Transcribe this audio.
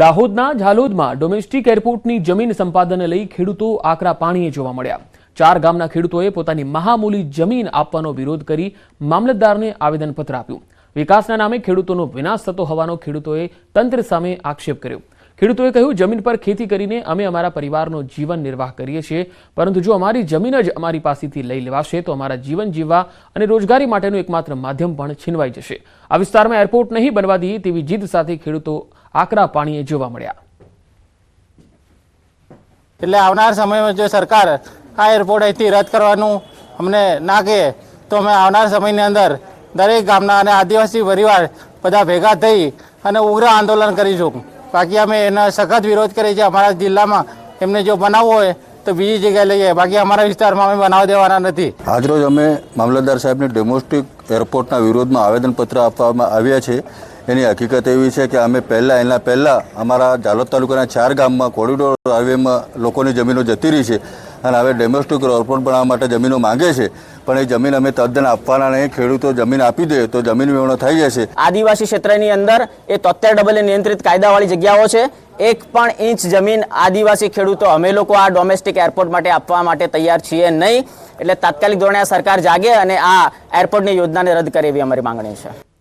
દાહોદના ઝાલોદમાં ડોમેસ્ટિક એરપોર્ટની જમીન સંપાદનને લઈ ખેડૂતો આકરા પાણીએ જોવા મળ્યા. ચાર ગામના ખેડૂતોએ પોતાની મહામૂલી જમીન આપવાનો વિરોધ કરી મામલતદારને આવેદનપત્ર આપ્યું. વિકાસના નામે ખેડૂતોનો વિનાશ થતો હોવાનો ખેડૂતોએ તંત્ર સામે આક્ષેપ કર્યો. ખેડૂતોએ કહ્યું, જમીન પર ખેતી કરીને અમે અમારા પરિવારનો જીવન નિર્વાહ કરીએ છીએ. પરંતુ જો અમારી જમીન જ અમારી પાસેથી લઈ લેવાશે, તો અમારા જીવન જીવવા અને રોજગારી માટેનું એકમાત્ર માધ્યમ પણ છીનવાઈ જશે. આ વિસ્તારમાં એરપોર્ટ નહીં બનવા દઈએ તેવી જીદ સાથે ખેડૂતો આકરા પાણીએ જોવા મળ્યા. એટલે આવનાર સમયમાં જો સરકાર આ એરપોર્ટ અહીંથી રદ કરવાનું અમને ના કહે, તો અમે આવનાર સમયની અંદર દરેક ગામના અને આદિવાસી પરિવાર બધા ભેગા થઈ અને ઉગ્ર આંદોલન કરીશું બાકી અમે એનો સખત વિરોધ કરીએ છીએ. અમારા જિલ્લામાં એમને જો બનાવવો હોય તો બીજી જગ્યાએ લઈએ બાકી અમારા વિસ્તારમાં અમે બનાવવા દેવાના નથી. આજરોજ અમે મામલતદાર સાહેબને ડોમેસ્ટિક એરપોર્ટના વિરોધમાં આવેદનપત્ર આપવામાં આવ્યા છે. એની હકીકત એવી છે કે અમે પહેલાં, એના પહેલાં અમારા જાલોદ તાલુકાના ચાર ગામમાં કોરિડોર હાઈવેમાં લોકોની જમીનો જતી રહી છે. અને હવે ડોમેસ્ટિક રોરપોર્ટ બનાવવા માટે જમીનો માંગે છે. પણ એ જમીન અમે તદ્દન આપવાના નહીં. ખેડૂતો જમીન આપી દે તો જમીન વેવણો થઈ જશે. આદિવાસી ક્ષેત્રની અંદર એ તોતેર ડબલ નિયંત્રિત કાયદાવાળી જગ્યાઓ છે. એક પણ ઇંચ જમીન આદિવાસી ખેડૂતો, અમે લોકો આ ડોમેસ્ટિક એરપોર્ટ માટે આપવા માટે તૈયાર છીએ નહીં. એટલે તાત્કાલિક ધોરણે આ સરકાર જાગે અને આ એરપોર્ટની યોજનાને રદ કરે એવી અમારી માંગણી છે.